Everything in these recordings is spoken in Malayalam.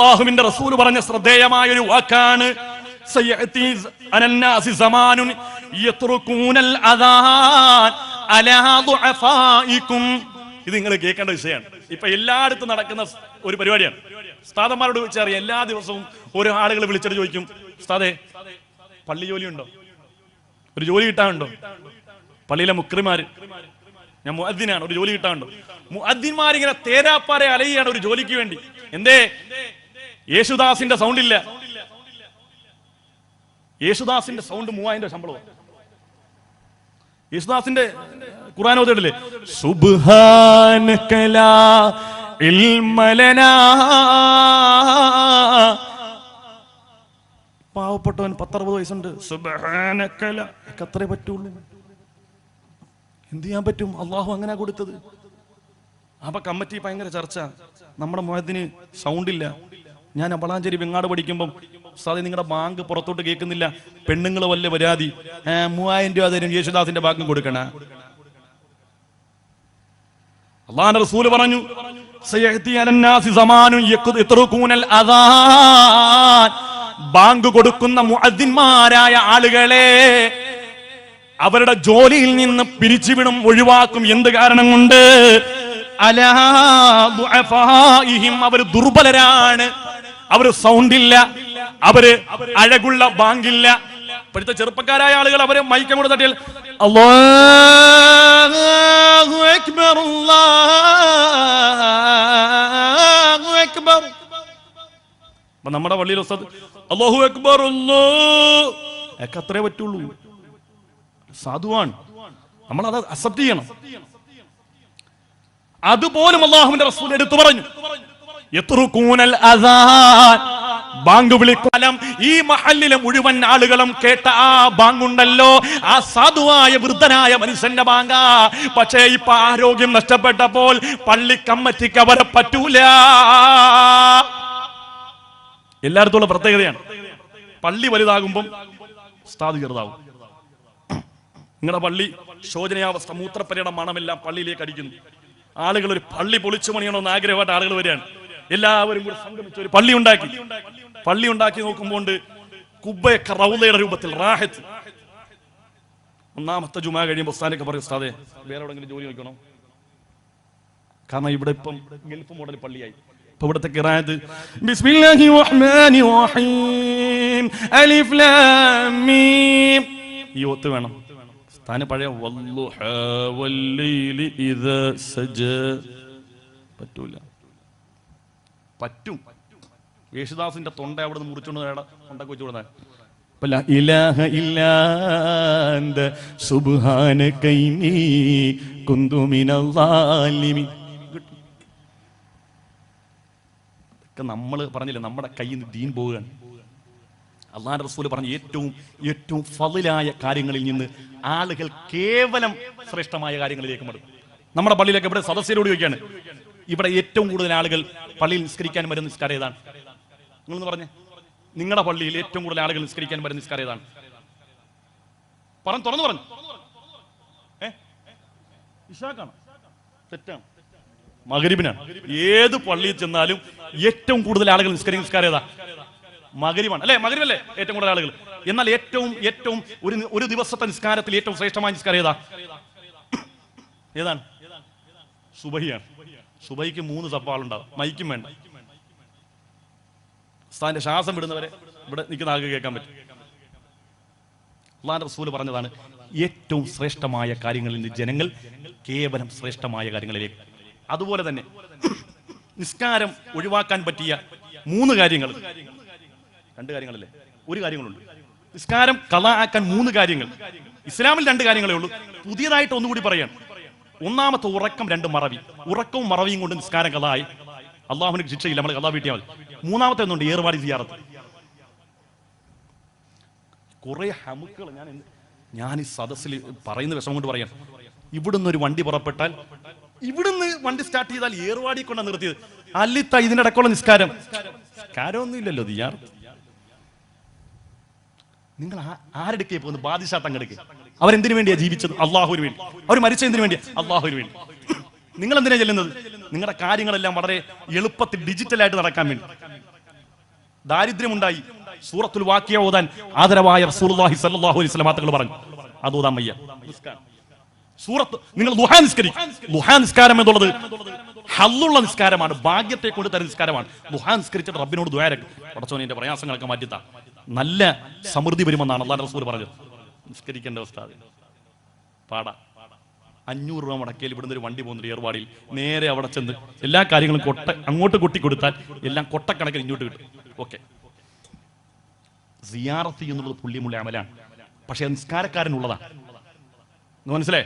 അള്ളാഹുവിന്റെ റസൂൽ പറഞ്ഞ ശ്രദ്ധേയമായ ഒരു വാക്കാണ് ഇത് നിങ്ങൾ കേൾക്കേണ്ട വിഷയമാണ്. ഇപ്പൊ എല്ലായിടത്തും നടക്കുന്ന ഒരു പരിപാടിയാണ്. ഉസ്താദന്മാരോട് ചോദിച്ചറിയാം എല്ലാ ദിവസവും ഓരോ ആളുകൾ വിളിച്ചിട്ട് ചോദിക്കും ഉസ്താദേ പള്ളി ജോലി ഉണ്ടോ ഒരു ജോലി കിട്ടാനുണ്ടോ? പള്ളിയിലെ മുക്രിമാര് ഞാൻ മുഅദ്ദിനാണ് ഒരു ജോലി കിട്ടാനുണ്ടോ? മുഅദ്ദിന്മാർ ഇങ്ങനെ തേരാപ്പാരെ അലയാണ് ഒരു ജോലിക്ക് വേണ്ടി. എന്തേ? യേശുദാസിന്റെ സൗണ്ട് ഇല്ല യേശുദാസിന്റെ സൗണ്ട് മൂവായിരം രൂപ ശമ്പളം യേശുദാസിന്റെ ഖുർആൻ ഓതിട്ടില്ലേ? പാവപ്പെട്ടവൻ പത്തറുപത് വയസ്സുണ്ട്. സുബ്ഹാനകല ഒക്കെ അത്രേ പറ്റുള്ളൂ. എന്ത് ചെയ്യാൻ പറ്റും? അള്ളാഹു അങ്ങനെ കൊടുത്തത്. അപ്പൊ കമ്മിറ്റി ഭയങ്കര ചർച്ച. നമ്മുടെ മുഖത്തിന് സൗണ്ട് ഇല്ല ഞാൻ അമ്പളാഞ്ചേരി വെങ്ങാട് പഠിക്കുമ്പം സാധനം നിങ്ങളുടെ ബാങ്ക് പുറത്തോട്ട് കേൾക്കുന്നില്ല. പെണ്ണുങ്ങൾ വല്ല പരാതി? മൂവായിരം രൂപ തരും യേശുദാസിന്റെ ബാങ്കും കൊടുക്കണ. അള്ളാന്റെ റസൂൽ പറഞ്ഞു. ബാങ്ക് കൊടുക്കുന്ന മുഅദ്ദിന്മാരായ ആളുകളെ അവരുടെ ജോലിയിൽ നിന്ന് പിരിച്ചുവിടും ഒഴിവാക്കും. എന്ത് കാരണം കൊണ്ട് അല അവർ ദുർബലരാണ്. അവർ സൗണ്ട് ഇല്ല അവർ അഴകുള്ള ബാങ്കില്ല. ഇപ്പോഴത്തെ ചെറുപ്പക്കാരായ ആളുകൾ അവർ മൈക്കം കൂടെ തട്ടിയാൽ നമ്മുടെ പള്ളിയിൽ ഉസ്താദ് അല്ലാഹു അക്ബർ അത്രേ പറ്റുള്ളൂ. സാധുവാണ്. നമ്മൾ അത് അക്സെപ്റ്റ് ചെയ്യണം. അതുപോലും അള്ളാഹുവിന്റെ റസൂൽ എടുത്തു പറഞ്ഞു. ബാങ്ക് വിളിക്കാലം. ഈ മഹല്ലിലെ മുഴുവൻ ആളുകളും കേട്ട ആ ബാങ്കുണ്ടല്ലോ. ആ സാധുവായ വൃദ്ധനായ മനുഷ്യന്റെ ബാങ്ക. പക്ഷേ ഇപ്പൊ ആരോഗ്യം നഷ്ടപ്പെട്ടപ്പോൾ പള്ളി കമ്മറ്റിക്ക് അവരെ പറ്റൂല. എല്ലായിടത്തുള്ള പ്രത്യേകതയാണ്. പള്ളി വലുതാകുമ്പം ഉസ്താദ് ചെറുതാവും. നിങ്ങളുടെ പള്ളി ശോചനയാവസ്ഥ മൂത്രപ്പരയുടെ മണമെല്ലാം പള്ളിയിലേക്ക് അടിക്കുന്നു. ആളുകൾ ഒരു പള്ളി പൊളിച്ചു പണിയണമെന്ന് ആഗ്രഹമായിട്ട് ആളുകൾ വരികയാണ്. എല്ലാവരും കൂടി സംഗമിച്ച് ഒരു പള്ളി ഉണ്ടാക്കി. പള്ളി ഉണ്ടാക്കി നോക്കുമ്പോൾ കുബ്ബയൊക്കെ റൗലയുടെ രൂപത്തിൽ റാഹത്ത്. ഒന്നാമത്തെ ജുമാ കഴിയുമ്പോൾ ഉസ്താനൊക്കെ പറയും ഉസ്താദെ വേറെ എവിടെങ്കിലും ജോലി നോക്കണം കാരണം ഇവിടെ ഇപ്പം ഗൾഫ് മോഡൽ പള്ളിയായി. ബിസ്മില്ലാഹി റഹ്മാനി റഹീം അലിഫ് ലാം മീം. വേണം. സ്ഥാനം പഴയ സജ. പറ്റൂല. പറ്റും. യേശുദാസിന്റെ തൊണ്ട അവിടെ നിന്ന് മുറിച്ചുകൊണ്ട് നേടാ തൊണ്ടൊക്കെ വെച്ചു കുന്തു മിനൽ നമ്മൾ പറഞ്ഞില്ലേ നമ്മുടെ കയ്യിൽ നിന്ന് ദീൻ പോവുകയാണ്. അള്ളാൻ റസൂൽ പറഞ്ഞ ഏറ്റവും ഏറ്റവും ഫതിലായ കാര്യങ്ങളിൽ നിന്ന് ആളുകൾ കേവലം ശ്രേഷ്ഠമായ കാര്യങ്ങളിലേക്ക് മടുക്കും നമ്മുടെ പള്ളിയിലേക്ക് ഇവിടെ സദസ്യരോട് ചോദിക്കുകയാണ് ഇവിടെ ഏറ്റവും കൂടുതൽ ആളുകൾ പള്ളിയിൽ നിസ്കരിക്കാൻ വരുന്ന നിസ്കാരം ഏതാണ്? നിങ്ങളൊന്ന് പറഞ്ഞേ. നിങ്ങളുടെ പള്ളിയിൽ ഏറ്റവും കൂടുതൽ ആളുകൾ നിസ്കരിക്കാൻ വരുന്ന നിസ്കാരം ഏതാണ്? പറഞ്ഞു തുറന്നു പറഞ്ഞു. ഇഷാക്കാണ്? തെറ്റാണ്. മകരിബിനാണ് ഏത് പള്ളിയിൽ ചെന്നാലും ഏറ്റവും കൂടുതൽ ആളുകൾ നിസ്കരിക്കുന്ന നിസ്കാരം ഏതാ? മകരിബാണ് അല്ലെ? മകരിബല്ലേ ഏറ്റവും കൂടുതൽ ആളുകൾ. എന്നാൽ ഏറ്റവും ഏറ്റവും ഒരു ഒരു ദിവസത്തെ നിസ്കാരത്തിൽ ഏറ്റവും ശ്രേഷ്ഠമായ നിസ്കാരം ഏതാ? ഏതാണ്? സുബഹിയാണ്. സുബഹിക്ക് മൂന്ന് സഫാളുണ്ടാവും. മൈക്കും വേണ്ട. സ്ഥാന്റെ ശ്വാസം വിടുന്നവരെ ഇവിടെ നിൽക്കുന്ന ആൾക്ക് കേൾക്കാൻ പറ്റും. അള്ളാന്റെ റസൂൽ പറഞ്ഞതാണ് ഏറ്റവും ശ്രേഷ്ഠമായ കാര്യങ്ങളിൽ നിന്ന് ജനങ്ങൾ കേവലം ശ്രേഷ്ഠമായ കാര്യങ്ങളിലേക്ക്. അതുപോലെ തന്നെ നിസ്കാരം ഒഴിവാക്കാൻ പറ്റിയ മൂന്ന് കാര്യങ്ങൾ. രണ്ട് കാര്യങ്ങളല്ലേ? ഒരു കാര്യങ്ങളുണ്ട്. നിസ്കാരം കഥ ആക്കാൻ മൂന്ന് കാര്യങ്ങൾ. ഇസ്ലാമിൽ രണ്ട് കാര്യങ്ങളേ ഉള്ളൂ. പുതിയതായിട്ട് ഒന്നുകൂടി പറയാം ഒന്നാമത്തെ ഉറക്കം രണ്ട് മറവി. ഉറക്കവും മറവിയും കൊണ്ട് നിസ്കാരം കഥായി അള്ളാഹുവിന് ശിക്ഷയില്ല നമ്മൾ കഥാ വീട്ടിയാൽ മതി. മൂന്നാമത്തെ ഒന്നുണ്ട് ഏർവാടി സിയാറത്ത്. കുറെ ഹമുക്കൾ ഞാൻ ഞാൻ ഈ സദസ്സിൽ പറയുന്ന വിഷമം കൊണ്ട് പറയാം. ഇവിടുന്ന് ഒരു വണ്ടി പുറപ്പെട്ടാൽ ഇവിടുന്ന് വണ്ടി സ്റ്റാർട്ട് ചെയ്താൽ ഏർവാടി കൊണ്ടാണ് നിർത്തിയത്. അല്ലിത്ത ഇതിനിടക്കുള്ള നിസ്കാരം. നിസ്കാരമൊന്നും ഇല്ലല്ലോ നിങ്ങൾ ആരെടുക്കേ പോകുന്നു ബാദിഷാ തങ്ങെടുക്കേ? അവരെന്തിനു വേണ്ടിയാ ജീവിച്ചത്? അള്ളാഹുവിന് വേണ്ടി. അവർ മരിച്ച എന്തിനു വേണ്ടിയാ? അള്ളാഹുവിന് വേണ്ടി. നിങ്ങൾ എന്തിനാ ചെല്ലുന്നത്? നിങ്ങളുടെ കാര്യങ്ങളെല്ലാം വളരെ എളുപ്പത്തിൽ ഡിജിറ്റലായിട്ട് നടക്കാൻ വേണ്ടി. ദാരിദ്ര്യമുണ്ടായി. സൂറത്തുൽ വാക്യ ഓതാൻ ആദരവായ റസൂലുള്ളാഹി സ്വല്ലല്ലാഹു അലൈഹി വസല്ലം പറഞ്ഞു. അത് വയ്യ. സൂറത്ത് നിങ്ങൾ ദുഹാ നിസ്കരിക്കും. ദുഹാ നിസ്കാരം എന്നുള്ളത് ഹല്ലുള്ള നിസ്കാരമാണ്. ഭാഗ്യത്തെ കൊണ്ട് തരുന്ന നിസ്കാരമാണ്. ദുഹാ നിസ്കരിച്ചിട്ട് റബ്ബിനോട് ദ്വാരക്ക് പ്രയാസങ്ങളൊക്കെ മാറ്റിത്ത. നല്ല സമൃദ്ധി വരുമെന്നാണ് അള്ളാഹ് റസൂൽ പറഞ്ഞത്. നിസ്കരിക്കേണ്ട ഉസ്താദ്. പാടാ. അഞ്ഞൂറ് രൂപ മുടക്കിയാൽ ഇവിടുന്ന് ഒരു വണ്ടി പോകുന്നുണ്ട് ഏർവാടിയിൽ. നേരെ അവിടെ ചെന്ന് എല്ലാ കാര്യങ്ങളും കൊട്ട അങ്ങോട്ട് കൊട്ടി കൊടുത്താൽ എല്ലാം കൊട്ടക്കണക്കിന് ഇങ്ങോട്ട് കിട്ടും. ഓക്കെ. സിയാറത്ത് എന്നുള്ളത് പുള്ളിമുള്ള അമലാണ്. പക്ഷെ നിസ്കാരക്കാരനുള്ളതാണ്. മനസ്സിലേ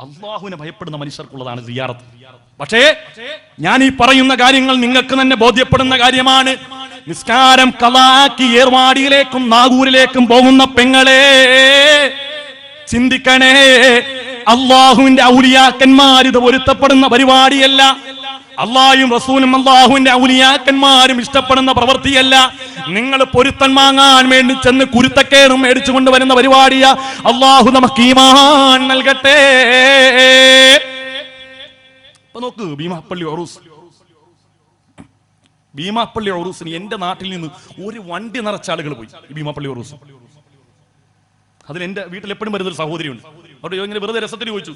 അള്ളാഹുവിനെ ഭയപ്പെടുന്ന മനുഷ്യർക്കുള്ളതാണ് സിയാറത്ത്. പക്ഷേ ഞാൻ ഈ പറയുന്ന കാര്യങ്ങൾ നിങ്ങൾക്ക് തന്നെ ബോധ്യപ്പെടുന്ന കാര്യമാണ്. നിസ്കാരം കളാക്കി ഏർവാടിയിലേക്കും നാഗൂരിലേക്കും പോകുന്ന പെങ്ങളെ ചിന്തിക്കണേ അള്ളാഹുവിന്റെ ഔലിയാക്കന്മാരിത് പൊരുത്തപ്പെടുന്ന പരിപാടിയല്ല. അള്ളാഹും റസൂലും അള്ളാഹുവിന്റെ ഔലിയാക്കന്മാരും ഇഷ്ടപ്പെടുന്ന പ്രവൃത്തിയല്ല. നിങ്ങൾ പൊരുത്തൻ വാങ്ങാൻ വേണ്ടി ചെന്ന് കുരുത്തക്കേറും മേടിച്ചു കൊണ്ടുവരുന്ന പരിപാടിയാ അള്ളാഹു നമുക്ക് ഈമാൻ നൽകട്ടെ. നോക്ക് ഭീമാപ്പള്ളി ഒറൂസ് ഭീമാപ്പള്ളി ഒറൂസിന് എന്റെ നാട്ടിൽ നിന്ന് ഒരു വണ്ടി നിറച്ച ആളുകൾ പോയി ഈ ഭീമാപ്പള്ളി ഒറൂസ് അതിന് എന്റെ വീട്ടിൽ എപ്പോഴും വരുന്ന ഒരു സഹോദരിയുണ്ട്. അവിടെ ഇങ്ങനെ വെറുതെ രസത്തിന് ചോദിച്ചു?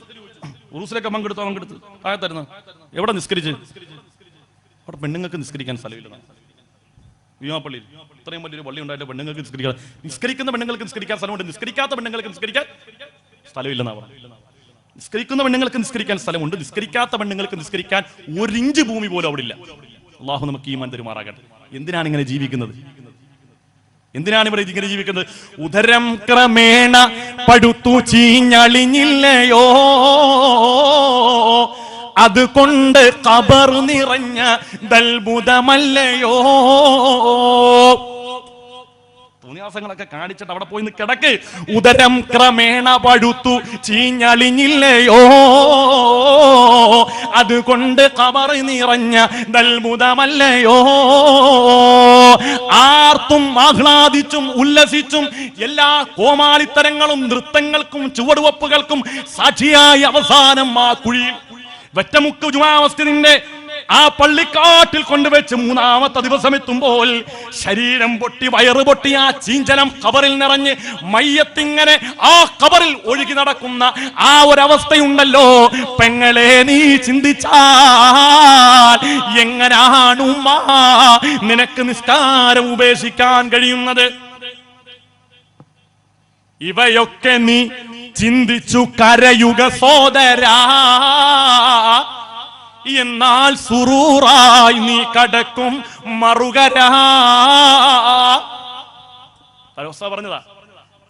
ഉറൂസിലൊക്കെ പങ്കെടുത്തോ പങ്കെടുത്ത്. താഴത്തായിരുന്നു എവിടെ നിസ്കരിച്ച്? അവിടെ പെണ്ണുങ്ങൾക്ക് നിസ്കരിക്കാൻ സ്ഥലമില്ല. ഭീമാപ്പള്ളിയിൽ ഇത്രയും വലിയൊരു പള്ളി ഉണ്ടായിട്ട് പെണ്ണുങ്ങൾക്ക് നിസ്കരിക്കാൻ നിസ്കരിക്കുന്ന പെണ്ണുങ്ങൾക്ക് നിസ്കരിക്കാൻ സ്ഥലമുണ്ട്. നിസ്കരിക്കാത്ത പെണ്ണുങ്ങൾക്ക് നിസ്കരിക്കാൻ സ്ഥലമില്ലെന്നാ പറഞ്ഞു നിസ്കരിക്കുന്ന പെണ്ണുങ്ങൾക്ക് നിസ്കരിക്കാൻ സ്ഥലമുണ്ട്. നിസ്കരിക്കാത്ത പെണ്ണുങ്ങൾക്ക് നിസ്കരിക്കാൻ ഒരു ഇഞ്ച് ഭൂമി പോലും അവിടെ ഇല്ല. അള്ളാഹു നമുക്ക് ഈ തരുമാറാകട്ടെ. എന്തിനാണ് ഇങ്ങനെ ജീവിക്കുന്നത്? എന്തിനാണ് ഇവിടെ ഇങ്ങനെ ജീവിക്കുന്നത്? ഉദരം ക്രമേണ പടുത്തു ചീഞ്ഞളിഞ്ഞില്ലയോ? അതുകൊണ്ട് കബർ നിറഞ്ഞ ദൽബുദമല്ലയോ? തോന്നിയാസങ്ങളൊക്കെ കാണിച്ചിട്ട് അവിടെ പോയി കിടക്ക് ഉദരം ക്രമേണ പഴുത്തു. ചീഞ്ഞളിഞ്ഞില്ലയോ? അതുകൊണ്ട് കവറി നിറഞ്ഞ നൽമുതമല്ലയോ ആർത്തും ആഹ്ലാദിച്ചും ഉല്ലസിച്ചും എല്ലാ കോമാളിത്തരങ്ങളും നൃത്തങ്ങൾക്കും ചുവടുവപ്പുകൾക്കും സാക്ഷിയായി അവസാനം ആ കുഴിയിൽ വെറ്റമുക്ക് ജുമാവസ്ഥിന്റെ ആ പള്ളിക്കാട്ടിൽ കൊണ്ടുവച്ച് മൂന്നാമത്തെ ദിവസം എത്തുമ്പോൾ ശരീരം പൊട്ടി വയറ് പൊട്ടി ആ ചീഞ്ചലം കബറിൽ നിറഞ്ഞ് മയ്യത്തിങ്ങനെ ആ കബറിൽ ഒഴുകി നടക്കുന്ന ആ ഒരവസ്ഥയുണ്ടല്ലോ. പെങ്ങളെ നീ ചിന്തിച്ചാൽ എങ്ങനാണ് നിനക്ക് നിസ്കാരം ഉപേക്ഷിക്കാൻ കഴിയുന്നത്? ഇവയൊക്കെ നീ ചിന്തിച്ചു കരയുക സോദരാ. എന്നാൽ സുറൂറായി നീ കടക്കും മറുകരാ. പറഞ്ഞതാ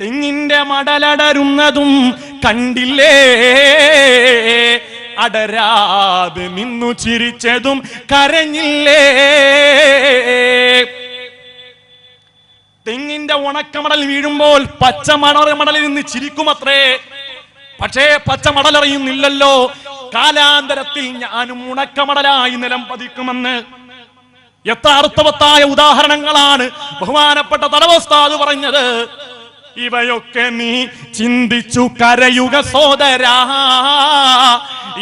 തെങ്ങിന്റെ മടലടരുന്നതും കണ്ടില്ലേ? അടരാതെ നിന്നു ചിരിച്ചതും കരഞ്ഞില്ലേ? തെങ്ങിന്റെ ഉണക്കമടൽ വീഴുമ്പോൾ പച്ചമണറ മടലിൽ നിന്ന് ചിരിക്കുമത്രേ. പക്ഷേ പച്ചമടൽ അറിയുന്നില്ലല്ലോ കാലാന്തരത്തിൽ ഞാനും ഉണക്കമടലായി നിലം പതിക്കുമെന്ന് എത്ര അർത്ഥവത്തായ ഉദാഹരണങ്ങളാണ് ബഹുമാനപ്പെട്ട തടവസ്ഥാത് പറഞ്ഞത്. ഇവയൊക്കെ നീ ചിന്തിച്ചു കരയുക സോദരാ.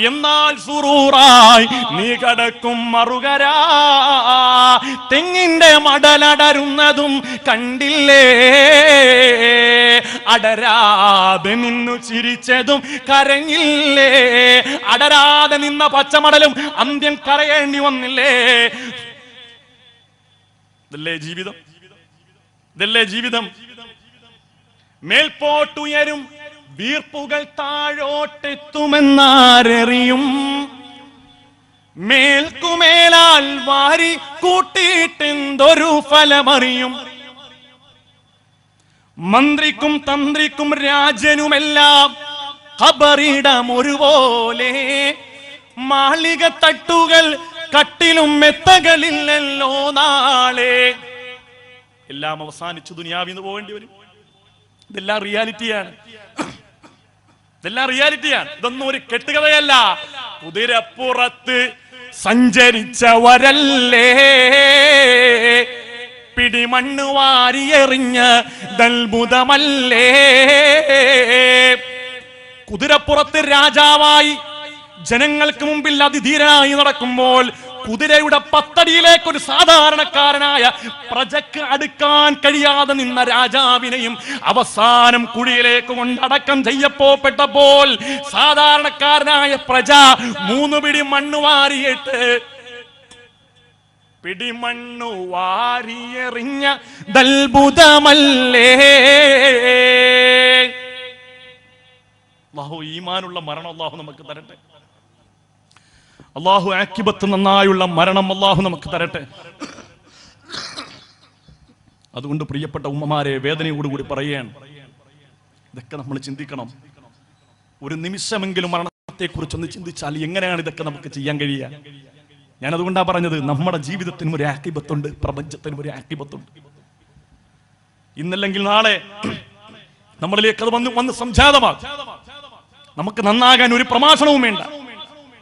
എന്നാൽ സുറൂറായി നീ കടക്കും മറുകരാ. തെങ്ങിന്റെ മടലടരുന്നതും കണ്ടില്ലേ? അടരാതെ നിന്നു ചിരിച്ചതും കരഞ്ഞില്ലേ? അടരാതെ നിന്ന പച്ചമടലും അന്ത്യം കരയേണ്ടി വന്നില്ലേ? ഇതല്ലേ ജീവിതം? ഇതല്ലേ ജീവിതം? മേൽപോട്ടുയരും വീർപ്പുകൾ താഴോട്ടെത്തുമെന്നാരറിയും. മേൽക്കുമേലാൽ വാരി കൂട്ടിയിട്ടെന്തൊരു ഫലമറിയും. മന്ത്രിക്കും തന്ത്രിക്കും രാജനുമെല്ലാം ഖബറിടം ഒരുപോലെ മാളിക തട്ടുകൾ കട്ടിലും മെത്തകളില്ലല്ലോ നാളെ. എല്ലാം അവസാനിച്ചു ദുനിയാവിന്ന് പോകേണ്ടി വരും. ഇതെല്ലാം റിയാലിറ്റിയാണ്. ഇതെല്ലാം റിയാലിറ്റിയാണ്. ഇതൊന്നും ഒരു കെട്ടുകഥയല്ല. കുതിരപ്പുറത്ത് സഞ്ചരിച്ചവരല്ലേ? പിടിമണ്ണ് വാരിയെറിഞ്ഞ ദൽബുദമല്ലേ കുതിരപ്പുറത്ത് രാജാവായി ജനങ്ങൾക്ക് മുമ്പിൽ അതിധീരനായി നടക്കുമ്പോൾ കുതിരയുടെ പത്തടിയിലേക്ക് ഒരു സാധാരണക്കാരനായ പ്രജക്ക് അടുക്കാൻ കഴിയാതെ നിന്ന രാജാവിനെയും അവസാനം കുഴിയിലേക്ക് കൊണ്ടടക്കം ചെയ്യപ്പോപ്പെട്ടപ്പോൾ സാധാരണക്കാരനായ പ്രജ മൂന്ന് പിടി മണ്ണ് വാരിയിട്ട് പിടിമണ്ണു വാരിയെറിഞ്ഞ ദൽബുദമല്ലേ അള്ളാഹു ഈമാനുള്ള മരണം അള്ളാഹു നമുക്ക് തരട്ടെ. അള്ളാഹു ആക്കിബത്ത് നന്നായുള്ള മരണം അള്ളാഹു നമുക്ക് തരട്ടെ. അതുകൊണ്ട് പ്രിയപ്പെട്ട ഉമ്മമാരെ വേദനയോടുകൂടി പറയുകയാണ്. ഇതൊക്കെ നമ്മൾ ചിന്തിക്കണം. ഒരു നിമിഷമെങ്കിലും മരണത്തെ കുറിച്ചൊന്ന് ചിന്തിച്ചാൽ എങ്ങനെയാണ് ഇതൊക്കെ നമുക്ക് ചെയ്യാൻ കഴിയുക? ഞാൻ അതുകൊണ്ടാണ് പറഞ്ഞത് നമ്മുടെ ജീവിതത്തിനും ഒരു ആക്കിബത്തുണ്ട് പ്രപഞ്ചത്തിനും ഒരു ആക്കിബത്തുണ്ട്. ഇന്നല്ലെങ്കിൽ നാളെ നമ്മളിലേക്ക് അത് വന്ന് വന്ന് സംജാതമാകും. നമുക്ക് നന്നാകാൻ ഒരു പ്രമാഷണവും വേണ്ട.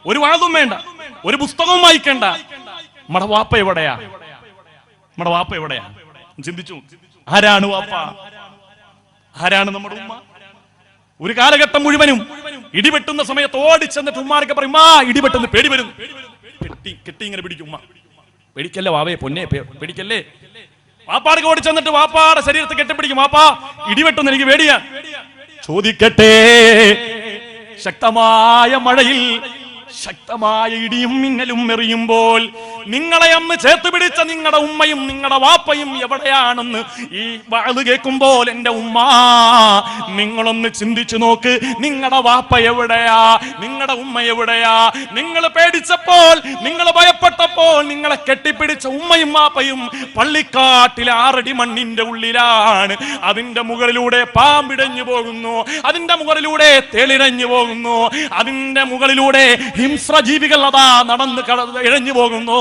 ഒരു വാതും വേണ്ട. ഒരു പുസ്തകവും വായിക്കണ്ട. നമ്മുടെ വാപ്പ എവിടെയാ? നമ്മുടെ വാപ്പ എവിടെയാ? ചിന്തിച്ചു. ആരാണ് വാപ്പ? ആരാണ് നമ്മുടെ ഉമ്മ? ഒരു കാലഘട്ടം മുഴുവനും ഇടിവെട്ടുന്ന സമയത്ത് ഓടിച്ചെന്നിട്ട് ഉമ്മാരൊക്കെ പറയും മാ ഇടിവെട്ടുന്ന പേടി വരുന്നു കെട്ടി കെട്ടി ഇങ്ങനെ പിടിക്കും ഉമ്മ. പേടിക്കല്ലേ വാവേ പൊന്നെ പേടിക്കല്ലേ? വാപ്പാടൊക്കെ ഓടിച്ചെന്നിട്ട് വാപ്പാടെ ശരീരത്തെ കെട്ടിപ്പിടിക്കും. വാപ്പാ ഇടിവെട്ടുന്ന എനിക്ക് പേടിയാ. ചോദിക്കട്ടെ. ശക്തമായ മഴയിൽ ശക്തമായ ഇടിയും മിന്നലും എറിയുമ്പോൾ നിങ്ങളെ അന്ന് ചേർത്ത് പിടിച്ച നിങ്ങളുടെ ഉമ്മയും നിങ്ങളുടെ വാപ്പയും എവിടെയാണെന്ന് ഈ വാൾ കേൾക്കുമ്പോൾ എന്റെ ഉമ്മ നിങ്ങളൊന്ന് ചിന്തിച്ചു നോക്ക്. നിങ്ങളുടെ വാപ്പ എവിടെയാ? നിങ്ങളുടെ ഉമ്മ എവിടെയാ? നിങ്ങൾ പേടിച്ചപ്പോൾ നിങ്ങൾ ഭയപ്പെട്ടപ്പോൾ നിങ്ങളെ കെട്ടിപ്പിടിച്ച ഉമ്മയും വാപ്പയും പള്ളിക്കാട്ടിലെ ആറടി മണ്ണിന്റെ ഉള്ളിലാണ്. അതിന്റെ മുകളിലൂടെ പാമ്പിടഞ്ഞു പോകുന്നു. അതിന്റെ മുകളിലൂടെ തെളിടഞ്ഞു പോകുന്നു. അതിന്റെ മുകളിലൂടെ ഹിംസ്രജീവികൾ അതാ നടന്ന് ഇഴഞ്ഞു പോകുന്നു.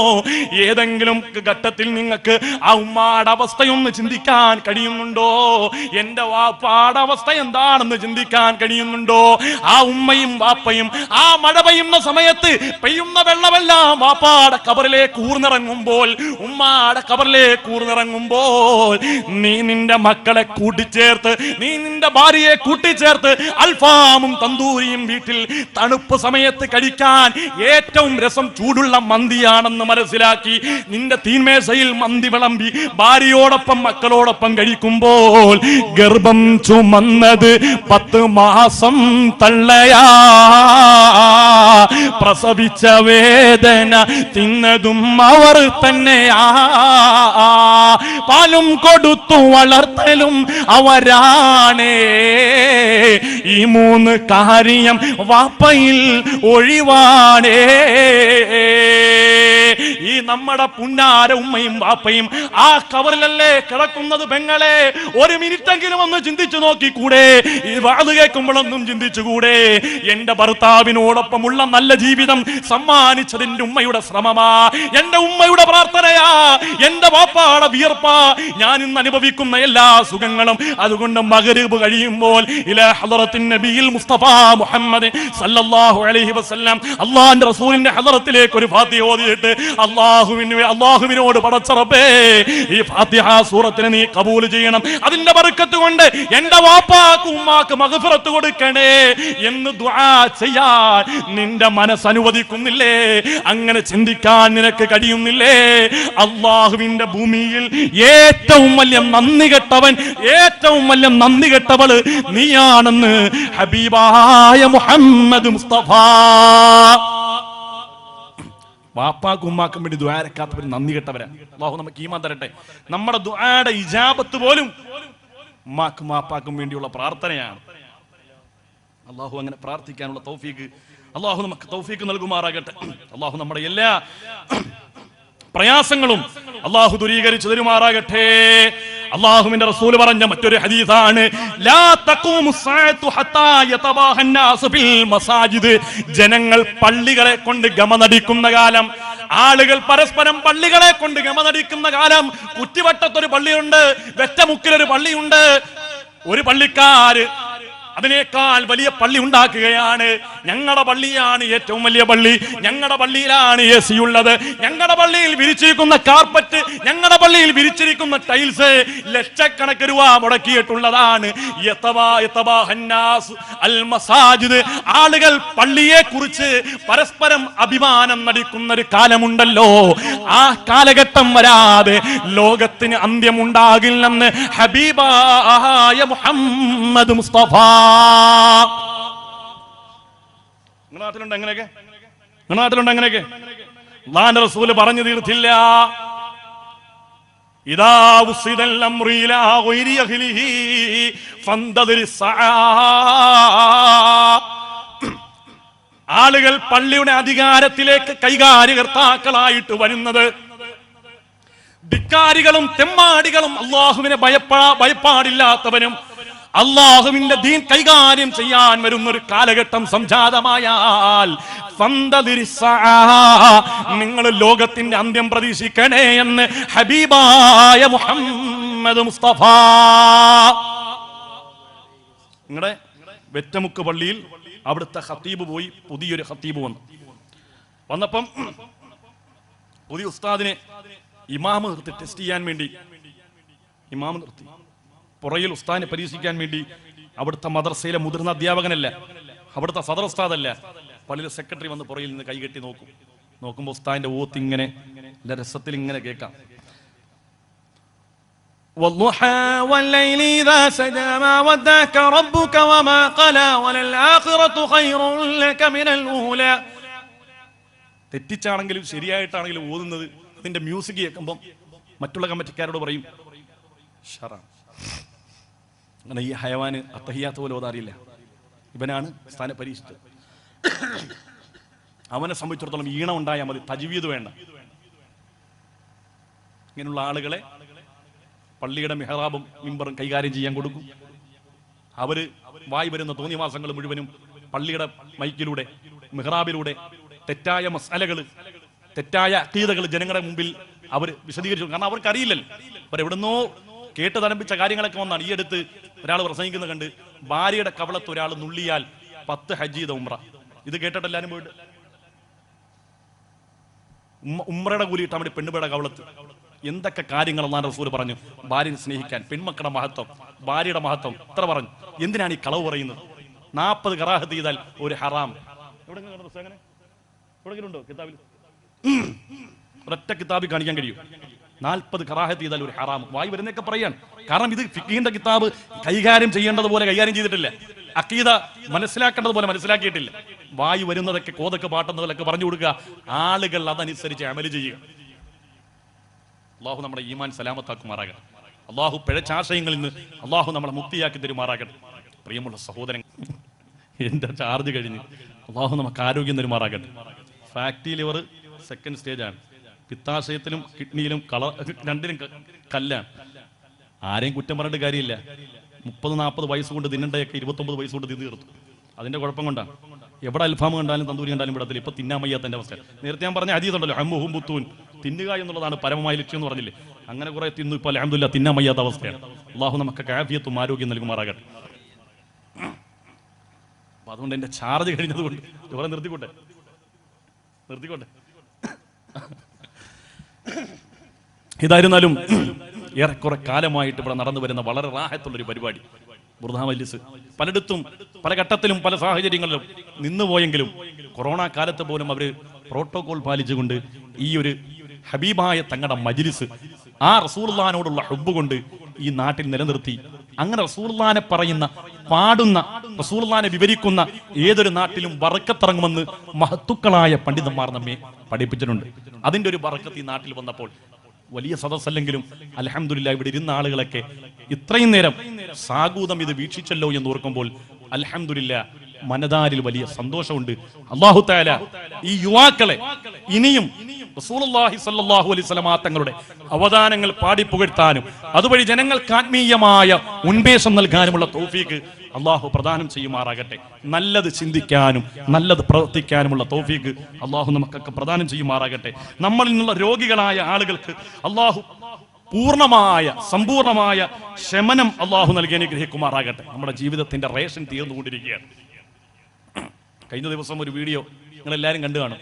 ഏതെങ്കിലും ഘട്ടത്തിൽ നിങ്ങൾക്ക് ആ ഉമ്മാടെ അവസ്ഥയൊന്ന് ചിന്തിക്കാൻ കഴിയുന്നുണ്ടോ? എന്റെ വാപ്പാടെ അവസ്ഥ എന്താണെന്ന് ചിന്തിക്കാൻ കഴിയുന്നുണ്ടോ? ആ ഉമ്മയും വാപ്പയും ആ മഴ പെയ്യുന്ന സമയത്ത് പെയ്യുന്ന വെള്ളമെല്ലാം വാപ്പാടെ കബറിലേക്ക് ഊർന്നിറങ്ങുമ്പോൾ ഉമ്മാടെ കബറിലേക്ക് ഊർന്നിറങ്ങുമ്പോൾ നീ നിന്റെ മക്കളെ കൂട്ടിച്ചേർത്ത് നീ നിന്റെ ഭാര്യയെ കൂട്ടിച്ചേർത്ത് അൽഫാമും തന്തൂരിയും വീട്ടിൽ തണുപ്പ് സമയത്ത് കഴിക്കാൻ ഏറ്റവും രസം ചൂടുള്ള മന്തിയാണെന്ന് മനസ്സിലാക്കി നിന്റെ തീന്മേശയിൽ മന്തി വിളമ്പി ഭാര്യയോടൊപ്പം മക്കളോടൊപ്പം കഴിക്കുമ്പോൾ ഗർഭം ചുമന്നത് പത്ത് മാസം തള്ളയാ. പ്രസവിച്ച വേദന തിന്നതും അവർ തന്നെയാ. പാലും കൊടുത്തു വളർത്തലും അവരാണേ. ഈ മൂന്ന് കാര്യം വാപ്പയിൽ ഒഴിവാണേ. ഈ നമ്മുടെ പുന്നാര ഉമ്മയും വാപ്പയും ആ കവറിലല്ലേ കിടക്കുന്നത് പെങ്ങളെ? ഒരു മിനിറ്റെങ്കിലും ഒന്ന് ചിന്തിച്ചു നോക്കിക്കൂടെ. ഈ വാത് കേൾക്കുമ്പോഴൊന്നും ചിന്തിച്ചുകൂടെ. എന്റെ ഭർത്താവിനോടൊപ്പമുള്ള നല്ല ജീവിതം സമ്മാനിച്ചതിന്റെ ഉമ്മയുടെ ശ്രമമാ. എന്റെ ഉമ്മയുടെ പ്രാർത്ഥനയാ. എന്റെ വാപ്പാടെ വിയർപ്പാ. ഞാൻ ഇന്ന് അനുഭവിക്കുന്ന എല്ലാ സുഖങ്ങളും. അതുകൊണ്ട് മകരൂപ് കഴിയുമ്പോൾ ഇല ഹളറത്തിൻ നബിയിൽ മുസ്തഫ മുഹമ്മദ് സല്ലല്ലാഹു അലൈഹി വസല്ലം അള്ളാഹിന്റെ റസൂലിന്റെ ഹളറത്തിലേക്ക് ഒരു ഫാത്തിഹ ഓതിയിട്ട് അള്ളാഹുവിന് അള്ളാഹുവിനോട് പടച്ചറപ്പേ ഈ ഫാത്തിഹ സൂറത്തിനെ നീ കബൂൽ ചെയ്യണം. അതിന്റെ ബർക്കത്ത് കൊണ്ട് എന്റെ വാപ്പാക്കും ഉമ്മാക്ക് മഗ്ഫിറത്ത് കൊടുക്കണേ എന്ന് ദുആ ചെയ്യാൻ നിന്റെ മനസ്സ് അനുവദിക്കുന്നില്ലേ? അങ്ങനെ ചിന്തിക്കാൻ നിനക്ക് കഴിയുന്നില്ലേ? അള്ളാഹുവിന്റെ ഭൂമിയിൽ ഏറ്റവും വലിയ നന്ദി കെട്ടവൻ ഏറ്റവും വലിയ നന്ദി കെട്ടവൾ നീയാണെന്ന് ഹബീബായ മുഹമ്മദ് മുസ്തഫ. വാപ്പാക്കും ഉമ്മാക്കും വേണ്ടി ദ്വാരക്കാത്തവർ നന്ദി കെട്ടവരാ. അള്ളാഹു നമുക്ക് ഈമാൻ തരട്ടെ. നമ്മുടെ ദ്വാരയുടെ ഇജാബത്ത് പോലും ഉമ്മാക്കും വാപ്പാക്കും വേണ്ടിയുള്ള പ്രാർത്ഥനയാണ്. അള്ളാഹു അങ്ങനെ പ്രാർത്ഥിക്കാനുള്ള തൗഫീക്ക് അള്ളാഹു നമുക്ക് തൗഫീക്ക് നൽകുമാറാകട്ടെ. അള്ളാഹു നമ്മുടെ എല്ലാ പ്രയാസങ്ങളും അള്ളാഹു ദുരീകരിച്ചു തരുമാറാകട്ടെ അള്ളാഹുവിന്റെ റസൂൽ പറഞ്ഞ മറ്റൊരു ഹദീസാണ് ജനങ്ങൾ പള്ളികളെ കൊണ്ട് ഗമനടിക്കുന്ന കാലം ആളുകൾ പരസ്പരം പള്ളികളെ കൊണ്ട് ഗമനടിക്കുന്ന കാലം കുറ്റിവട്ടത്തൊരു പള്ളിയുണ്ട് വെറ്റമുക്കിലൊരു പള്ളിയുണ്ട്. ഒരു പള്ളിക്കാര് അതിനേക്കാൾ വലിയ പള്ളി ഉണ്ടാക്കുകയാണ്. ഞങ്ങളുടെ പള്ളിയാണ് ഏറ്റവും വലിയ പള്ളി. ഞങ്ങളുടെ പള്ളിയിലാണ് എ സി ഉള്ളത്. ഞങ്ങളുടെ പള്ളിയിൽ വിരിച്ചിരിക്കുന്ന കാർപ്പറ്റ് ഞങ്ങളുടെ പള്ളിയിൽ വിരിച്ചിരിക്കുന്ന ടൈൽസ് ലക്ഷക്കണക്കിന് രൂപ മുടക്കിയിട്ടുള്ളതാണ്. ആളുകൾ പള്ളിയെ കുറിച്ച് പരസ്പരം അഭിമാനം നടിക്കുന്ന ഒരു കാലമുണ്ടല്ലോ. ആ കാലഘട്ടം വരാതെ ലോകത്തിന് അന്ത്യമുണ്ടാകില്ലെന്ന് ഹബീബായ മുഹമ്മദ് മുസ്തഫ. നിങ്ങളുടെ നാട്ടിലുണ്ട് എങ്ങനെയൊക്കെ? നിങ്ങളുടെ നാട്ടിലുണ്ട് എങ്ങനെയൊക്കെ? അള്ളാന്റെ റസൂൽ പറഞ്ഞു തീർത്തില്ല. ആളുകൾ പള്ളിയുടെ അധികാരത്തിലേക്ക് കൈകാര്യകർത്താക്കളായിട്ട് വരുന്നത്. ധിക്കാരികളും തെമ്മാടികളും അള്ളാഹുവിനെ ഭയപ്പാ ഭയപ്പാടില്ലാത്തവനും അള്ളാഹുവിന്റെ ദീൻ കൈകാര്യം ചെയ്യാൻ വരുന്ന ഒരു കാലഘട്ടം സംജാതമായാൽ നിങ്ങൾ ലോകത്തിന്റെ അന്ത്യം പ്രതീക്ഷിക്കണേ എന്ന് ഹബീബായ മുഹമ്മദ് മുസ്തഫ. നിങ്ങളുടെ വെറ്റമുക്ക് പള്ളിയിൽ അവിടുത്തെ ഹത്തീബ് പോയി പുതിയൊരു ഹത്തീബ് വന്നു. വന്നപ്പം പുതിയ ഉസ്താദിനെ ഇമാമ് നിർത്തി ടെസ്റ്റ് ചെയ്യാൻ വേണ്ടി. ഇമാമ് നിർത്തി. പുറയിൽ ഉസ്താദിനെ പരീക്ഷിക്കാൻ വേണ്ടി അവിടുത്തെ മദ്രസയിലെ മുതിർന്ന അധ്യാപകനല്ല അവിടുത്തെ സദർ ഉസ്താദല്ല പള്ളിയിലെ സെക്രട്ടറി വന്ന് പുറയിൽ നിന്ന് കൈകെട്ടി നോക്കും നോക്കുമ്പോൾ ഉസ്താദിന്റെ ഓത്ത് ഇങ്ങനെ നല്ല രസത്തിൽ ഇങ്ങനെ കേൾക്കാം والضحى والليل إذا سجى ما ودعك ربك وما قلى وللآخرة خير لك من الأولى തെറ്റിച്ചാണെങ്കിലും ശരിയായിട്ടാണെങ്കിലും ഓതുന്നത് അതിന്റെ മ്യൂസിക് കേൾക്കുമ്പം മറ്റുള്ള കമ്മിറ്റിക്കാരോട് പറയും ഷറാം അങ്ങനെ ഈ ഹയവാന് അത്തഹിയാത്ത പോലെ ഓതാറിയില്ല. ഇവനാണ് സ്ഥാന പരീക്ഷിച്ചത്. അവനെ സംബന്ധിച്ചിടത്തോളം ഈണം ഉണ്ടായാൽ മതി തജ്വീദ് വേണ്ട. ഇങ്ങനെയുള്ള ആളുകളെ പള്ളിയുടെ മെഹറാബും മിമ്പറും കൈകാര്യം ചെയ്യാൻ കൊടുക്കും. അവർ വായി വരുന്ന തോന്നിവാസങ്ങൾ മുഴുവനും പള്ളിയുടെ മൈക്കിലൂടെ മെഹ്റാബിലൂടെ തെറ്റായ മസാലകൾ തെറ്റായ അക്കീതകൾ ജനങ്ങളുടെ മുമ്പിൽ അവർ വിശദീകരിച്ചു കാരണം അവർക്ക് അറിയില്ലല്ലോ അവർ എവിടുന്നോ കേട്ട് തരംപിച്ച കാര്യങ്ങളൊക്കെ വന്നാണ്. ഈ അടുത്ത് ഒരാൾ പ്രസംഗിക്കുന്ന കണ്ട് ഭാര്യയുടെ കവളത്ത് ഒരാൾ നുള്ളിയാൽ പത്ത് ഹജ്ജ് ചെയ്ത ഉമ്ര ഇത് കേട്ടിട്ട് പോയിട്ട് ഉമ്രയുടെ കൂലി ഇട്ടാൽ മതി പെണ്ണുപേടെ കവളത്ത്. എന്തൊക്കെ കാര്യങ്ങൾ എന്നാണ് റസൂൽ പറഞ്ഞു? ഭാര്യനെ സ്നേഹിക്കാൻ പെൺമക്കളുടെ മഹത്വം ഭാര്യയുടെ മഹത്വം. ഇത്ര പറഞ്ഞു. എന്തിനാണ് ഈ കളവ് പറയുന്നത്? നാൽപ്പത് കറാഹത്ത് ചെയ്താൽ ഒരു ഹറാം? എവിടെയെങ്കിലും ഉണ്ടോ? കിതാബിൽ. ഒരൊറ്റ കിതാബിൽ കാണിക്കാൻ കഴിയും. നാൽപ്പത് കറാഹത്ത് ചെയ്താൽ ഒരു ഹറാം. വായി വരുന്നൊക്കെ പറയാണ് കാരണം ഇത് ഫിഖീന്റെ കിതാബ് കൈകാര്യം ചെയ്യേണ്ടതുപോലെ കൈകാര്യം ചെയ്തിട്ടില്ല. അക്കീത മനസ്സിലാക്കേണ്ടതുപോലെ മനസ്സിലാക്കിയിട്ടില്ല. വായി വരുന്നതൊക്കെ കോതൊക്കെ പാട്ടുന്നതൊക്കെ പറഞ്ഞു കൊടുക്കുക. ആളുകൾ അതനുസരിച്ച് അമൽ ചെയ്യുക. അള്ളാഹു നമ്മുടെ ഈമാൻ സലാമത്താക്കുമാറാകട്ടെ. അള്ളാഹു പിഴച്ചാശയങ്ങളിൽ നിന്ന് അള്ളാഹു നമ്മളെ മുക്തിയാക്കി തരുമാറാകട്ടെ. പ്രിയമുള്ള സഹോദരൻ എന്റെ ചാർജ് കഴിഞ്ഞ് അള്ളാഹു നമുക്ക് ആരോഗ്യം തരുമാറാകട്ടെ. ഫാക്ടി ലിവർ സെക്കൻഡ് സ്റ്റേജ് ആണ്. പിത്താശയത്തിലും കിഡ്നിയിലും കള രണ്ടിനും കല്ലാണ് ആരെയും കുറ്റം പറഞ്ഞിട്ട് കാര്യമില്ല. മുപ്പത് നാൽപ്പത് വയസ്സ് കൊണ്ട് തിന്നണ്ടയൊക്കെ ഇരുപത്തൊമ്പത് വയസ്സ് കൊണ്ട് തിന്നു തീർത്തു. അതിന്റെ കുഴപ്പം കൊണ്ടാണ് എവിടെ അൽഫാം കണ്ടാലും തന്തൂരി കണ്ടാലും വിടത്തില്ല. ഇപ്പൊ തിന്നാൻ വയ്യാത്തന്റെ അവസ്ഥ നേരത്തെ ഞാൻ പറഞ്ഞ അതീത് ഉണ്ടല്ലോ ഹമ്മുഹും പുത്തൂൻ. തിന്നുക എന്നുള്ളതാണ് പരമമായ ലക്ഷ്യം എന്ന് പറഞ്ഞില്ലേ? അങ്ങനെ കുറെ തിന്നു ഇപ്പൊ അലഹമില്ല തിന്നാൻ വയ്യാത്ത അവസ്ഥയാണ് അള്ളാഹു നമുക്ക് കാഫിയത്തും ആരോഗ്യം നൽകുമാറാകട്ടെ. അപ്പൊ അതുകൊണ്ട് എന്റെ ചാർജ് കഴിഞ്ഞതുകൊണ്ട്. ഇവിടെ നിർത്തിക്കോട്ടെ? നിർത്തിക്കോട്ടെ? ഇതായിരുന്നാലും ഏറെക്കുറെ കാലമായിട്ട് ഇവിടെ നടന്നു വരുന്ന വളരെ റാഹത്തുള്ളൊരു പരിപാടി. ബുർദാ മജ്ലിസ്. പലയിടത്തും പല ഘട്ടത്തിലും പല സാഹചര്യങ്ങളിലും നിന്നുപോയെങ്കിലും കൊറോണ കാലത്ത് പോലും അവർ പ്രോട്ടോകോൾ പാലിച്ചുകൊണ്ട് ഈ ഒരു ഹബീബായ തങ്ങളുടെ മജിലിസ് ആ റസൂർദാനോടുള്ള ഹുബ് കൊണ്ട് ഈ നാട്ടിൽ നിലനിർത്തി. അങ്ങനെ റസൂർലാനെ പറയുന്ന പാടുന്ന റസൂർലാനെ വിവരിക്കുന്ന ഏതൊരു നാട്ടിലും വറക്കത്തിറങ്ങുമെന്ന് മഹത്തുക്കളായ പണ്ഡിതന്മാർ നമ്മെ പഠിപ്പിച്ചിട്ടുണ്ട്. അതിന്റെ ഒരു വറക്കത്ത് ഈ നാട്ടിൽ വന്നപ്പോൾ വലിയ സദസ്സല്ലെങ്കിലും അലഹമില്ല ഇവിടെ ഇരുന്ന ആളുകളൊക്കെ ഇത്രയും നേരം സാഗൂതം ഇത് വീക്ഷിച്ചല്ലോ എന്ന് ഓർക്കുമ്പോൾ അലഹമില്ല മനതാരിൽ വലിയ സന്തോഷമുണ്ട്. അള്ളാഹു താല ഈ യുവാക്കളെ ഇനിയും റസൂലുള്ളാഹി സ്വല്ലല്ലാഹു അലൈഹി വസല്ലമ തങ്ങളുടെ അവദാനങ്ങൾ പാടിപ്പുകഴ്ത്താനും അതുവഴി ജനങ്ങൾക്ക് ആത്മീയമായ ഉന്മേഷം നൽകാനുമുള്ള തൗഫീഖ് അള്ളാഹു പ്രദാനം ചെയ്യുമാറാകട്ടെ. നല്ലത് ചിന്തിക്കാനും നല്ലത് പ്രവർത്തിക്കാനുമുള്ള തോഫീക്ക് അള്ളാഹു നമുക്കൊക്കെ പ്രദാനം ചെയ്യുമാറാകട്ടെ. നമ്മളിൽ നിന്നുള്ള രോഗികളായ ആളുകൾക്ക് അള്ളാഹു പൂർണമായ സമ്പൂർണമായ ശമനം അള്ളാഹു നൽകി അനുഗ്രഹിക്കുമാറാകട്ടെ. നമ്മുടെ ജീവിതത്തിന്റെ റേഷൻ തീർന്നുകൊണ്ടിരിക്കുകയാണ്. കഴിഞ്ഞ ദിവസം ഒരു വീഡിയോ നിങ്ങൾ എല്ലാവരും കണ്ടു കാണും.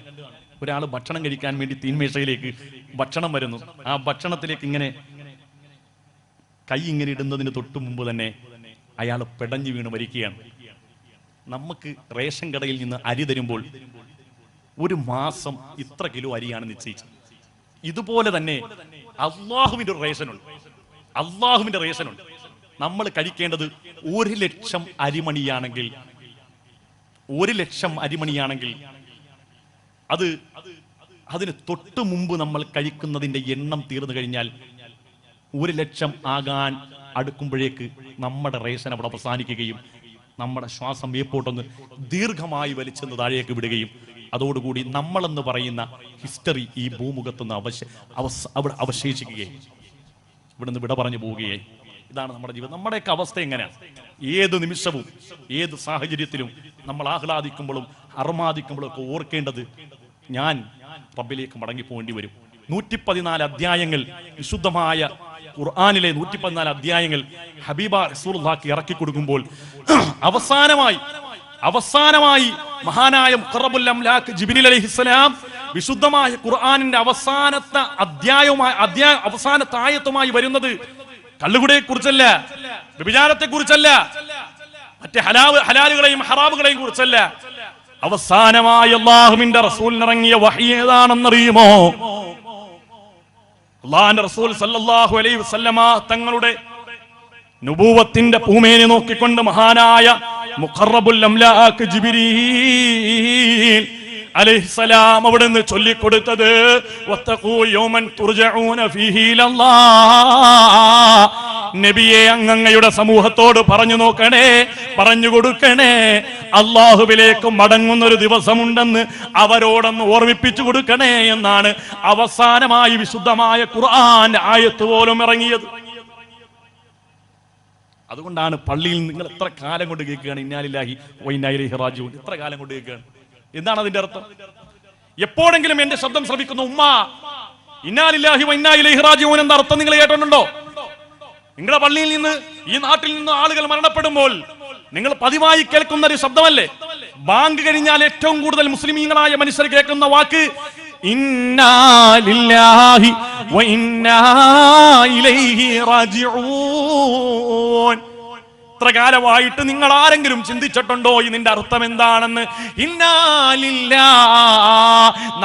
ഒരാൾ ഭക്ഷണം കഴിക്കാൻ വേണ്ടി തീന്മേശയിലേക്ക് ഭക്ഷണം വരുന്നു. ആ ഭക്ഷണത്തിലേക്ക് ഇങ്ങനെ കൈ ഇങ്ങനെ ഇടുന്നതിന് തൊട്ട് മുമ്പ് തന്നെ അയാൾ പെടഞ്ഞു വീണ് മരിക്കുകയാണ്. നമുക്ക് റേഷൻ കടയിൽ നിന്ന് അരി തരുമ്പോൾ ഒരു മാസം ഇത്ര കിലോ അരിയാണ് നിശ്ചയിച്ചത്. ഇതുപോലെ തന്നെ അള്ളാഹുവിന്റെ റേഷനുണ്ട്. അള്ളാഹുവിന്റെ റേഷനുണ്ട്. നമ്മൾ കഴിക്കേണ്ടത് ഒരു ലക്ഷം അരിമണിയാണെങ്കിൽ ഒരു ലക്ഷം അരിമണിയാണെങ്കിൽ അത് അതിന് തൊട്ട് മുമ്പ് നമ്മൾ കഴിക്കുന്നതിന്റെ എണ്ണം തീർന്നു കഴിഞ്ഞാൽ ഒരു ലക്ഷം ആകാൻ അടുക്കുമ്പോഴേക്ക് നമ്മുടെ റേഷൻ അവിടെ അവസാനിക്കുകയും നമ്മുടെ ശ്വാസം വേപ്പോട്ടൊന്ന് ദീർഘമായി വലിച്ചെന്ന് താഴേക്ക് വിടുകയും അതോടുകൂടി നമ്മളെന്ന് പറയുന്ന ഹിസ്റ്ററി ഈ ഭൂമുഖത്തുനിന്ന് അവശ അവശേഷിക്കുകയും ഇവിടുന്ന് വിട പറഞ്ഞു പോവുകയായി ഇതാണ് നമ്മുടെ ജീവിതം നമ്മുടെയൊക്കെ അവസ്ഥ എങ്ങനെയാണ്? ഏത് നിമിഷവും ഏത് സാഹചര്യത്തിലും നമ്മൾ ആഹ്ലാദിക്കുമ്പോഴും അർമാദിക്കുമ്പോഴും ഒക്കെ ഓർക്കേണ്ടത് ഞാൻ റബ്ബിലേക്ക് മടങ്ങി പോകേണ്ടി വരും. നൂറ്റി പതിനാല് അധ്യായങ്ങൾ വിശുദ്ധമായ ഖുർആാനിലെ നൂറ്റി പതിനാല് അധ്യായങ്ങൾ ഹബീബ റസൂർക്ക് ഇറക്കി കൊടുക്കുമ്പോൾ അവസാനമായി അവസാനമായി മഹാനായ മുഖറബുൽ ജിബിനിൽ വിശുദ്ധമായ ഖുർആാനിന്റെ അവസാനത്തെ അധ്യായവുമായി അധ്യായ അവസാനത്തെ ആയത്തുമായി വരുന്നത് കള്ളുകുടിയെ കുറിച്ചല്ല വ്യഭിചാരത്തെ കുറിച്ചല്ല മറ്റ് ഹലാവ് ഹലാലുകളെയും ഹറാബുകളെയും കുറിച്ചല്ല. അവസാനമായി അള്ളാഹുവിന്റെ റസൂലിനിറങ്ങിയ വഹി ഏതാണെന്നറിയുമോ? അള്ളാഹിന്റെ റസൂൽ സല്ലല്ലാഹു അലൈഹി വസല്ലമ തങ്ങളുടെ നുബൂവത്തിന്റെ പൂമേനെ നോക്കിക്കൊണ്ട് മഹാനായ മുഖറബുൽ അംലാഖ് ജിബ്രീൽ ചൊല്ലിക്കൊടുത്തത് യൗമൻ തുർജഊന ഫീഹി ഇലല്ലാഹ്. നബിയെ അങ്ങയുടെ സമൂഹത്തോട് പറഞ്ഞു നോക്കണേ പറഞ്ഞു കൊടുക്കണേ. അള്ളാഹുവിലേക്ക് മടങ്ങുന്ന ഒരു ദിവസമുണ്ടെന്ന് അവരോടൊന്ന് ഓർമ്മിപ്പിച്ചു കൊടുക്കണേ എന്നാണ് അവസാനമായി വിശുദ്ധമായ ഖുർആൻ ആയത്ത് പോലും ഇറങ്ങിയത്. അതുകൊണ്ടാണ് പള്ളിയിൽ നിങ്ങൾ എത്ര കാലം കൊണ്ട് കേൾക്കുകയാണ് ഇന്നാലില്ലാഹി വൈനായി ഹിറാജു എത്ര കാലം കൊണ്ട് കേൾക്കുകയാണ്? എന്താണ് അതിന്റെ അർത്ഥം? എപ്പോഴെങ്കിലും എന്റെ ശബ്ദം ശ്രമിക്കുന്ന ഉമ്മ ഇന്നാലില്ലാഹി വൈനായിലേഹി റാജുവിൻ എന്ന അർത്ഥം നിങ്ങൾ കേട്ടിട്ടുണ്ടോ? നിങ്ങളുടെ പള്ളിയിൽ നിന്ന് ഈ നാട്ടിൽ നിന്ന് ആളുകൾ മരണപ്പെടുമ്പോൾ നിങ്ങൾ പതിവായി കേൾക്കുന്ന ഒരു ശബ്ദമല്ലേ? ബാങ്ക് കഴിഞ്ഞാൽ ഏറ്റവും കൂടുതൽ മുസ്ലിമീങ്ങളായ മനുഷ്യർ കേൾക്കുന്ന വാക്ക് ഇന്നാ ലില്ലാഹി ഇത്ര കാലമായിട്ട് നിങ്ങൾ ആരെങ്കിലും ചിന്തിച്ചിട്ടുണ്ടോ? ഇതിന്റെ അർത്ഥം എന്താണെന്ന്? ഇന്നാലില്ല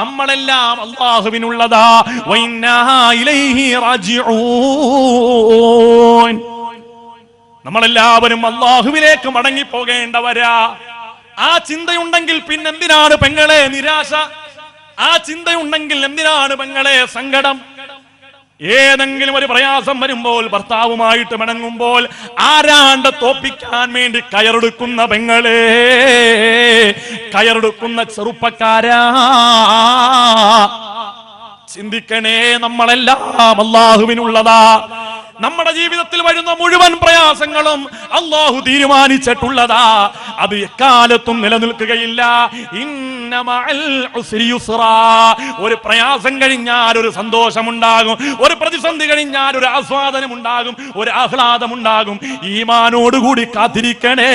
നമ്മളെല്ലാം അള്ളാഹുവിനുള്ളതാ. നമ്മളെല്ലാവരും അള്ളാഹുവിലേക്ക് മടങ്ങി പോകേണ്ടവരാ ആ ചിന്തയുണ്ടെങ്കിൽ പിന്നെന്തിനാണ് പെങ്ങളെ നിരാശ? ആ ചിന്തയുണ്ടെങ്കിൽ എന്തിനാണ് പെങ്ങളെ സങ്കടം? ഏതെങ്കിലും ഒരു പ്രയാസം വരുമ്പോൾ ഭർത്താവുമായിട്ട് മടങ്ങുമ്പോൾ ആരാണ്ട് തോപ്പിക്കാൻ വേണ്ടി കയറെടുക്കുന്ന പെങ്ങളെ കയറെടുക്കുന്ന ചെറുപ്പക്കാരാ. ചിന്തിക്കണേ നമ്മളെല്ലാം അള്ളാഹുവിനുള്ളതാ. നമ്മുടെ ജീവിതത്തിൽ വരുന്ന മുഴുവൻ പ്രയാസങ്ങളും അള്ളാഹു തീരുമാനിച്ചിട്ടുള്ളതാ. അത് എക്കാലത്തും നിലനിൽക്കുകയില്ല. ഒരു പ്രയാസം കഴിഞ്ഞാൽ ഒരു സന്തോഷമുണ്ടാകും. ഒരു പ്രതിസന്ധി കഴിഞ്ഞാൽ ഒരു ആസ്വാദനം ഉണ്ടാകും ഒരു ആഹ്ലാദം ഉണ്ടാകും ഈമാനോടുകൂടി കാത്തിരിക്കണേ.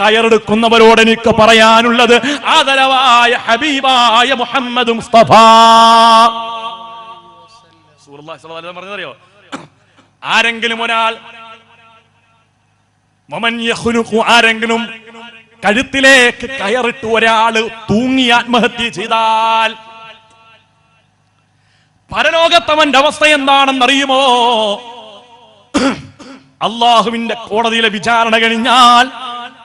കയറെടുക്കുന്നവരോട് എനിക്ക് പറയാനുള്ളത് ആദരവായ ഹബീബായ മുഹമ്മദ് മുസ്തഫ. ആരെങ്കിലും ഒരാൾ ആരെങ്കിലും കഴുത്തിലേക്ക് കയറിട്ട് ഒരാൾ തൂങ്ങി ആത്മഹത്യ ചെയ്താൽ പരലോകത്തവന്റെ അവസ്ഥ എന്താണെന്നറിയുമോ? അള്ളാഹുവിന്റെ കോടതിയിലെ വിചാരണ കഴിഞ്ഞാൽ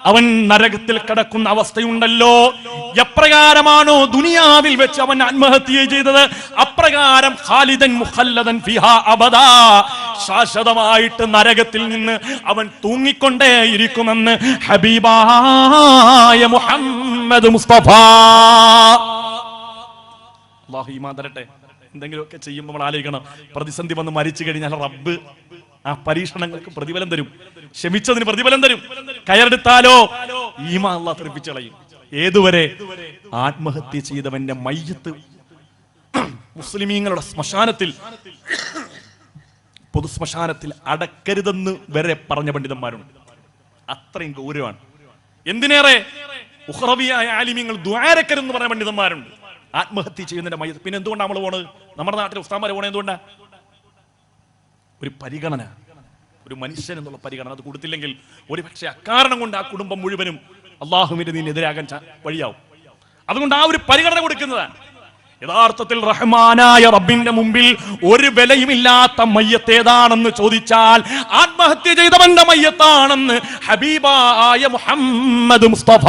അവൻ നരകത്തിൽ കിടക്കുന്ന അവസ്ഥയുണ്ടല്ലോ. എപ്രകാരമാണോ ദുനിയാവിൽ വെച്ച് അവൻ ആത്മഹത്യ ചെയ്തത്? അപ്രകാരം ഖാലിദൻ മുഖല്ലദൻ ശാശ്വതമായിട്ട് നരകത്തിൽ നിന്ന് അവൻ തൂങ്ങിക്കൊണ്ടേയിരിക്കുമെന്ന് ഹബീബായ മുഹമ്മദ് മുസ്തഫ. തരട്ടെ എന്തെങ്കിലുമൊക്കെ ചെയ്യുമ്പോൾ നമ്മൾ ആലോചിക്കണം. പ്രതിസന്ധി വന്ന് മരിച്ചു കഴിഞ്ഞാൽ റബ്ബ് ആ പരീക്ഷണങ്ങൾക്ക് പ്രതിഫലം തരും. ക്ഷമിച്ചതിന് പ്രതിഫലം തരും. കയറെടുത്താലോ? ഈമാ അള്ളാഹ് തെറിപ്പിച്ചളയും ഏതുവരെ? ആത്മഹത്യ ചെയ്തവന്റെ മയ്യത്ത് മുസ്ലിമീങ്ങളുടെ ശ്മശാനത്തിൽ. പൊതുശ്മശാനത്തിൽ അടക്കരുതെന്ന് വരെ പറഞ്ഞ പണ്ഡിതന്മാരുണ്ട്. അത്രയും ഗൗരവമാണ്. എന്തിനേറെ? ഉഹ്റവിയായ ആലിമ്യങ്ങൾ ദ്വാരക്കരെന്ന് പറഞ്ഞ പണ്ഡിതന്മാരുണ്ട്. ആത്മഹത്യ ചെയ്യുന്നതിന്റെ മയ്യത്ത്. പിന്നെ എന്തുകൊണ്ടാണ് നമ്മൾ പോണത്? നമ്മുടെ നാട്ടിൽ ഉസ്താമാരെ പോണത് എന്തുകൊണ്ടാ? ഒരു പരിഗണന ഒരു മനുഷ്യൻ എന്നുള്ള പരിഗണന. അത് കൊടുത്തില്ലെങ്കിൽ ഒരു പക്ഷേ അക്കാരണം കൊണ്ട് ആ കുടുംബം മുഴുവനും അള്ളാഹുവിന്റെ നീനെതിരാകാൻ വഴിയാവും. അതുകൊണ്ട് ആ ഒരു പരിഗണന കൊടുക്കുന്നതാണ്. യഥാർത്ഥത്തിൽ റഹ്മാനായ റബ്ബിന്റെ മുമ്പിൽ ഒരു വിലയുമില്ലാത്ത മയ്യത്തേതാണെന്ന് ചോദിച്ചാൽ ആത്മഹത്യ ചെയ്തവന്റെ മയ്യത്താണെന്ന് ഹബീബായ മുഹമ്മദ് മുസ്തഫ.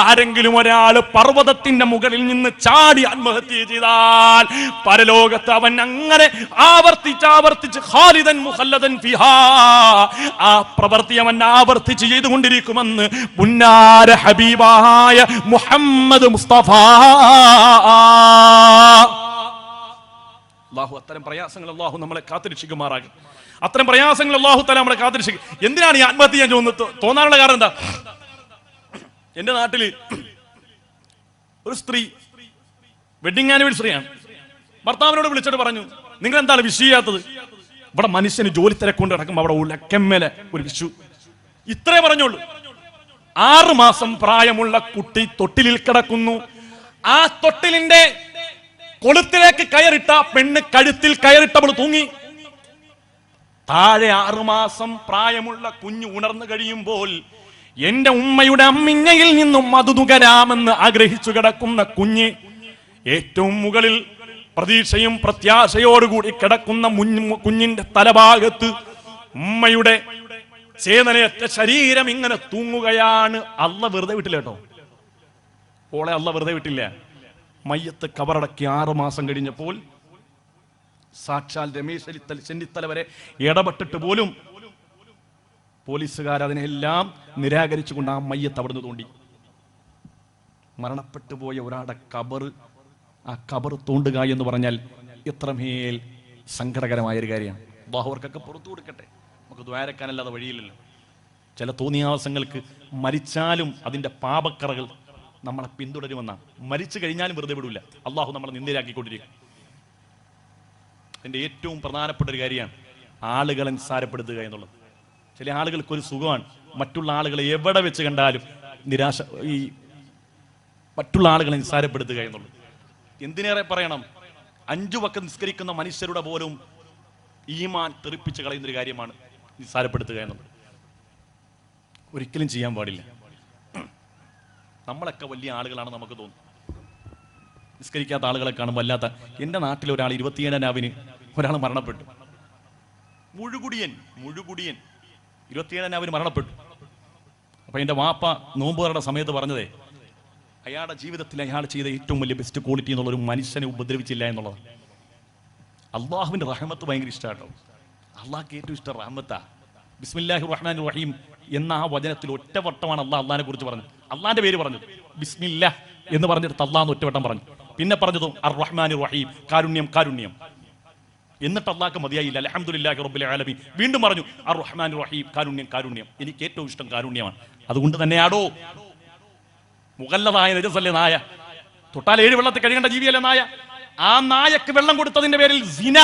ആരെങ്കിലും ഒരാൾ പർവതത്തിന്റെ മുകളിൽ നിന്ന് ചാടി ആത്മഹത്യ ചെയ്താൽ പരലോകത്ത് അവൻ അങ്ങനെ ആവർത്തിച്ച് ആവർത്തിച്ച് ഖാലിദൻ മുഹല്ലദൻ ഫിഹാ. ആ പ്രവൃത്തി അവൻ ആവർത്തിച്ച് ചെയ്തുകൊണ്ടിരിക്കുമെന്ന് പുന്നാര ഹബീബായ മുഹമ്മദ് മുസ്തഫ. അള്ളാഹു അത്തരം പ്രയാസങ്ങൾ അള്ളാഹു നമ്മളെ കാത്തിരക്ഷിക്കുമാറാകും അത്തരം പ്രയാസങ്ങൾ അള്ളാഹു തല നമ്മളെ കാത്തിരക്ഷിക്കും. എന്തിനാണ് ഈ ആത്മഹത്യ ഞാൻ തോന്നുന്നത് തോന്നാനുള്ള കാരണം എന്താ? എന്റെ നാട്ടിൽ ഒരു സ്ത്രീ വെഡിങ് ആനിവേഴ്സറിയാണ് ഭർത്താവിനോട് വിളിച്ചിട്ട് പറഞ്ഞു നിങ്ങൾ എന്താണ് വിഷ് ചെയ്യാത്തത്? ഇവിടെ മനുഷ്യന് ജോലി തിരക്കൊണ്ട് കിടക്കുമ്പോൾ അവിടെ ഉലക്കമ്മേലെ ഒരു വിഷു. ഇത്രേ പറഞ്ഞോളൂ. ആറ് മാസം പ്രായമുള്ള കുട്ടി തൊട്ടിലിൽ കിടക്കുന്നു. ആ തൊട്ടിലിന്റെ കൊളുത്തിലേക്ക് കയറിട്ട പെണ്ണ് കഴുത്തിൽ കയറിട്ടവൾ തൂങ്ങി. താഴെ ആറുമാസം പ്രായമുള്ള കുഞ്ഞു ഉണർന്നു കഴിയുമ്പോൾ എന്റെ ഉമ്മയുടെ അമ്മിങ്ങയിൽ നിന്നും മധു നുകരാമെന്ന് ആഗ്രഹിച്ചു കിടക്കുന്ന കുഞ്ഞ് ഏറ്റവും മുകളിൽ പ്രതീക്ഷയും പ്രത്യാശയോടുകൂടി കിടക്കുന്ന കുഞ്ഞിന്റെ തലഭാഗത്ത് ഉമ്മയുടെ ചേതനയറ്റ ശരീരം ഇങ്ങനെ തൂങ്ങുകയാണ്. അല്ല വെറുതെ വിട്ടില്ല ഓളെ അല്ല വെറുതെ വിട്ടില്ല. മയ്യത്ത് കബറടക്കി ആറു മാസം കഴിഞ്ഞപ്പോൾ സാക്ഷാൽ രമേശ് ചെന്നിത്തല- ചെന്നിത്തല വരെ ഇടപെട്ടിട്ട് പോലും പോലീസുകാർ അതിനെല്ലാം നിരാകരിച്ചുകൊണ്ട് ആ മയ്യത്ത് അവിടുന്ന് തോണ്ടി. മരണപ്പെട്ടു പോയ ഒരാളുടെ കബർ ആ കബർ തോണ്ടുക എന്ന് പറഞ്ഞാൽ ഇത്രമേൽ സങ്കടകരമായൊരു കാര്യമാണ്. ബാഹുവർക്കൊക്കെ പുറത്തു കൊടുക്കട്ടെ. നമുക്ക് ദ്വാരക്കാനല്ലാതെ വഴിയില്ലല്ലോ. ചില തോന്നിയാവസങ്ങൾക്ക് മരിച്ചാലും അതിന്റെ പാപക്കറകൾ നമ്മളെ പിന്തുടരുമെന്നാണ് മരിച്ചു കഴിഞ്ഞാലും വെറുതെ വിടൂല. അള്ളാഹു നമ്മളെ നിന്ദരാക്കിക്കൊണ്ടിരിക്കും എന്റെ ഏറ്റവും പ്രധാനപ്പെട്ട ഒരു കാര്യമാണ് ആളുകളെ നിസ്സാരപ്പെടുത്തുക എന്നുള്ളത്. ചില ആളുകൾക്ക് ഒരു സുഖമാണ്. മറ്റുള്ള ആളുകളെ എവിടെ വെച്ച് കണ്ടാലും നിരാശ ഈ മറ്റുള്ള ആളുകളെ നിസ്സാരപ്പെടുത്തുക എന്നുള്ളത്. എന്തിനേറെ പറയണം? അഞ്ചു വക്കം നിസ്കരിക്കുന്ന മനുഷ്യരുടെ പോലും ഈമാൻ തെറിപ്പിച്ച് കളയുന്ന ഒരു കാര്യമാണ് നിസ്സാരപ്പെടുത്തുക എന്നുള്ളത്. ഒരിക്കലും ചെയ്യാൻ പാടില്ല. നമ്മളൊക്കെ വലിയ ആളുകളാണ് നമുക്ക് തോന്നും. നിസ്കരിക്കാത്ത ആളുകളെ കാണുമ്പോൾ അല്ലാത്ത എന്റെ നാട്ടിൽ ഒരാൾ ഇരുപത്തിയേഴാം രാവിന് ഒരാൾ മരണപ്പെട്ടു. മുഴുകുടിയൻ മുഴുകുടിയൻ ഇരുപത്തിയേഴാം രാവിന് മരണപ്പെട്ടു. അപ്പൊ എന്റെ വാപ്പ നോമ്പുകാരുടെ സമയത്ത് പറഞ്ഞതേ അയാളുടെ ജീവിതത്തിൽ അയാൾ ചെയ്ത ഏറ്റവും വലിയ ബെസ്റ്റ് ക്വാളിറ്റി എന്നുള്ള ഒരു മനുഷ്യനെ ഉപദ്രവിച്ചില്ല എന്നുള്ളത് അള്ളാഹുവിന്റെ റഹമത്ത് ഭയങ്കര ഇഷ്ടമാട്ടോ അള്ളാഹ്ക്ക് ഏറ്റവും ഇഷ്ടം റഹ്മത്താ. ബിസ്മില്ലാഹി റഹ്മാൻ റഹീം എന്ന ആ വചനത്തിൽ ഒറ്റവട്ടമാണ് അള്ളാഹ് അള്ളാഹിനെ കുറിച്ച് പറഞ്ഞത്. അള്ളാന്റെ പേര് പറഞ്ഞത്. ബിസ്മില്ല എന്ന് പറഞ്ഞിട്ട് അള്ളാഹ് ഒറ്റവട്ടം പറഞ്ഞു. പിന്നെ പറഞ്ഞതും അർ റഹ്മാൻ റഹീം കാരുണ്യം കാരുണ്യം. എന്നിട്ട് അള്ളാഹ് മതിയായില്ല. അലഹമുല്ലാഹി റബ്ബിൽ ആലമി വീണ്ടും പറഞ്ഞു അർ റഹ്മാൻ റഹീം കാരുണ്യം കാരുണ്യം. എനിക്ക് ഏറ്റവും ഇഷ്ടം കാരുണ്യമാണ്. അതുകൊണ്ട് തന്നെയാടോ? മുഗല്ലതായ രജസല്ലേ നായ? തൊട്ടാൽ ഏഴ് വെള്ളത്തിൽ കഴിയേണ്ട ജീവിയല്ലേ നായ? ആ നായക്ക് വെള്ളം കൊടുത്തതിന്റെ പേരിൽ സിന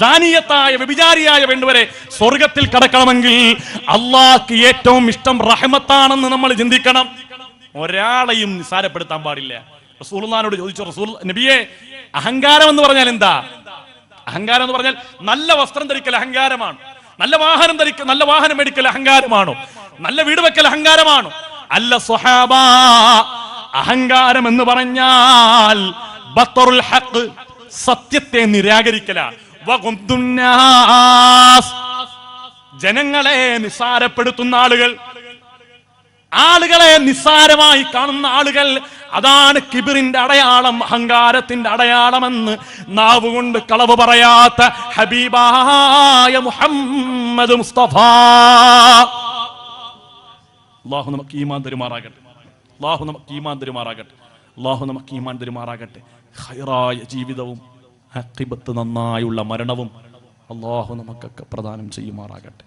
സാനിയത്തായ വ്യഭിചാരിയായ വേണ്ടുവരെ സ്വർഗത്തിൽ കടക്കണമെങ്കിൽ അള്ളാഹ്ക്ക് ഏറ്റവും ഇഷ്ടം റഹമത്താണെന്ന് നമ്മൾ ചിന്തിക്കണം. ഒരാളെയും നിസാരപ്പെടുത്താൻ പാടില്ല. റസൂൽനോട് ചോദിച്ചു റസൂൽ നബിയെ അഹങ്കാരം എന്ന് പറഞ്ഞാൽ എന്താ? അഹങ്കാരം എന്ന് പറഞ്ഞാൽ നല്ല വസ്ത്രം ധരിക്കൽ അഹങ്കാരമാണ്. നല്ല വാഹനം ധരിക്കൽ നല്ല വാഹനം മേടിക്കൽ അഹങ്കാരമാണോ? നല്ല വീട് വെക്കൽ അഹങ്കാരമാണോ? അല്ല സ്വഹാബ അഹങ്കാരം എന്ന് പറഞ്ഞാൽ ബത്തറുൽ ഹഖ് സത്യത്തെ നിരാകരിക്കല. വഗുദ്ദുന്നാസ് ജനങ്ങളെ നിസാരപ്പെടുത്തുന്ന ആളുകൾ. ആളുകളെ നിസ്സാരമായി കാണുന്ന ആളുകൾ അതാണ് കിബിറിന്റെ അടയാളം അഹങ്കാരത്തിന്റെ അടയാളമെന്ന് നാവ് കൊണ്ട് കളവ് പറയാത്ത ഹബീബായ മുഹമ്മദ് മുസ്തഫ. അള്ളാഹു നമുക്ക് ഈമാൻ തരുമാറാകട്ടെ. അള്ളാഹു നമുക്ക് ഈമാൻ തരുമാറാകട്ടെ. അള്ളാഹു നമുക്ക് ഈമാൻ തരുമാറാകട്ടെ. ഹൈറായ ജീവിതവും അക്കിബത്ത് നന്നായുള്ള മരണവും അള്ളാഹു നമുക്കൊക്കെ പ്രദാനം ചെയ്യുമാറാകട്ടെ.